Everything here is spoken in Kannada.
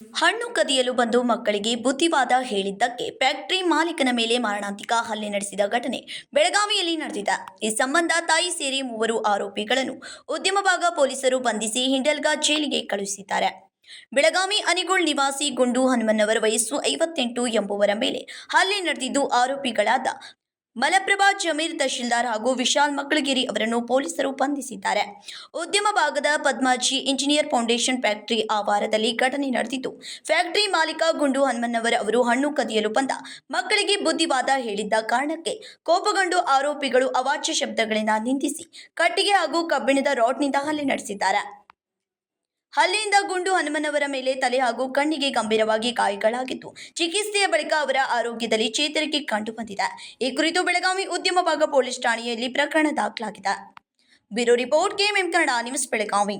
ಹಣ್ಣು ಕದಿಯಲು ಬಂದು ಮಕ್ಕಳಿಗೆ ಬುದ್ಧಿವಾದ ಹೇಳಿದ್ದಕ್ಕೆ ಫ್ಯಾಕ್ಟರಿ ಮಾಲೀಕನ ಮೇಲೆ ಮಾರಣಾಂತಿಕ ಹಲ್ಲೆ ನಡೆಸಿದ ಘಟನೆ ಬೆಳಗಾವಿಯಲ್ಲಿ ನಡೆದಿದೆ. ಈ ಸಂಬಂಧ ತಾಯಿ ಸೇರಿ ಮೂವರು ಆರೋಪಿಗಳನ್ನು ಉದ್ಯಮ ಭಾಗ ಪೊಲೀಸರು ಬಂಧಿಸಿ ಹಿಂಡಲ್ಗಾ ಜೈಲಿಗೆ ಕಳುಹಿಸಿದ್ದಾರೆ. ಬೆಳಗಾವಿ ಅನಿಗೋಳ್ ನಿವಾಸಿ ಗುಂಡು ಹನುಮನ್ನವರ ವಯಸ್ಸು ಐವತ್ತೆಂಟು ಎಂಬುವರ ಮೇಲೆ ಹಲ್ಲೆ ನಡೆದಿದ್ದು ಆರೋಪಿಗಳಾದ ಮಲಪ್ರಭಾ ಜಮೀರ್ ತಹಶೀಲ್ದಾರ್ ಹಾಗೂ ವಿಶಾಲ್ ಮಕ್ಕಳಗಿರಿ ಅವರನ್ನು ಪೊಲೀಸರು ಬಂಧಿಸಿದ್ದಾರೆ. ಉದ್ಯಮ ಭಾಗದ ಪದ್ಮಾಜಿ ಇಂಜಿನಿಯರ್ ಫೌಂಡೇಶನ್ ಫ್ಯಾಕ್ಟರಿ ಆವಾರದಲ್ಲಿ ಘಟನೆ ನಡೆದಿತ್ತು ಫ್ಯಾಕ್ಟರಿ ಮಾಲೀಕ ಗುಂಡು ಹನುಮನ್ನವರ್ ಅವರು ಹಣ್ಣು ಕದಿಯಲು ಬಂದ. ಮಕ್ಕಳಿಗೆ ಬುದ್ಧಿವಾದ ಹೇಳಿದ್ದ ಕಾರಣಕ್ಕೆ ಕೋಪಗೊಂಡು ಆರೋಪಿಗಳು ಅವಾಚ್ಯ ಶಬ್ದಗಳಿಂದ ನಿಂದಿಸಿ ಕಟ್ಟಿಗೆ ಹಾಗೂ ಕಬ್ಬಿಣದ ರಾಡ್ನಿಂದ ಹಲ್ಲೆ ನಡೆಸಿದ್ದಾರೆ. ಹಲ್ಲೆಯಿಂದ ಗುಂಡು ಹನುಮನವರ ಮೇಲೆ ತಲೆ ಹಾಗೂ ಕಣ್ಣಿಗೆ ಗಂಭೀರವಾಗಿ ಗಾಯಗಳಾಗಿದ್ದು, ಚಿಕಿತ್ಸೆಯ ಬಳಿಕ ಅವರ ಆರೋಗ್ಯದಲ್ಲಿ ಚೇತರಿಕೆ ಕಂಡುಬಂದಿದೆ. ಈ ಕುರಿತು ಬೆಳಗಾವಿ ಉದ್ಯಮ ಭಾಗ ಪೊಲೀಸ್ ಠಾಣೆಯಲ್ಲಿ ಪ್ರಕರಣ ದಾಖಲಾಗಿದೆ. Bureau report KMM Kannada, news Belagavi.